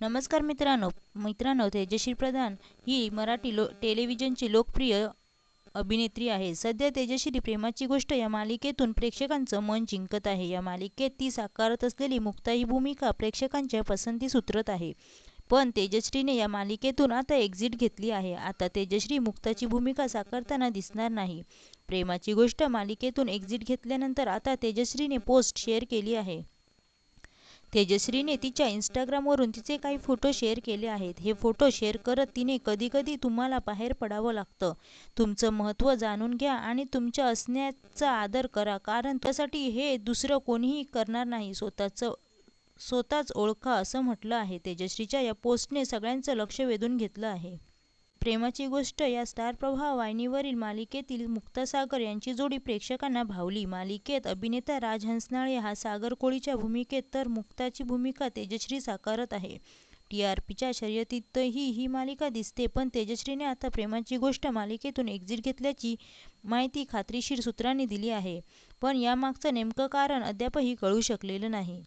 नमस्कार मित्रांनो. मित्रांनो तेजश्री प्रधान ही मराठी लो टेलिव्हिजनची लोकप्रिय अभिनेत्री आहे. सध्या तेजश्री प्रेमाची गोष्ट या मालिकेतून प्रेक्षकांचं मन जिंकत आहे. या मालिकेत ती साकारत असलेली मुक्ता ही भूमिका प्रेक्षकांच्या पसंतीस उतरत आहे. पण तेजश्रीने या मालिकेतून आता एक्झिट घेतली आहे. आता तेजश्री मुक्ताची भूमिका साकारताना दिसणार नाही. प्रेमाची गोष्ट मालिकेतून एक्झिट घेतल्यानंतर आता तेजश्रीने पोस्ट शेअर केली आहे. तेजश्रीने तिच्या इंस्टाग्रामवरून तिचे काही फोटो शेअर केले आहेत. हे फोटो शेअर करत तिने कधीकधी तुम्हाला बाहेर पडावं लागतं. तुमचं महत्त्व जाणून घ्या आणि तुमच्या असण्याचा आदर करा कारण त्यासाठी हे दुसरं कोणीही करणार नाही. स्वतःचं स्वतःच ओळखा असं म्हटलं आहे. तेजश्रीच्या या पोस्टने सगळ्यांचं लक्ष वेधून घेतलं आहे. प्रेमाची गोष्ट या स्टार प्रवाह वाहिनीवरील मालिकेतील मुक्ता सागर यांची जोडी प्रेक्षकांना भावली. मालिकेत अभिनेता राज हंसनाळे हा सागर कोळीच्या भूमिकेत तर मुक्ताची भूमिका तेजश्री साकारत आहे. टी आर पीच्या शर्यतीतही ही मालिका दिसते पण तेजश्रीने आता प्रेमाची गोष्ट मालिकेतून एक्झिट घेतल्याची माहिती खात्रीशीर सूत्रांनी दिली आहे. पण यामागचं नेमकं कारण अद्यापही कळू शकलेलं नाही.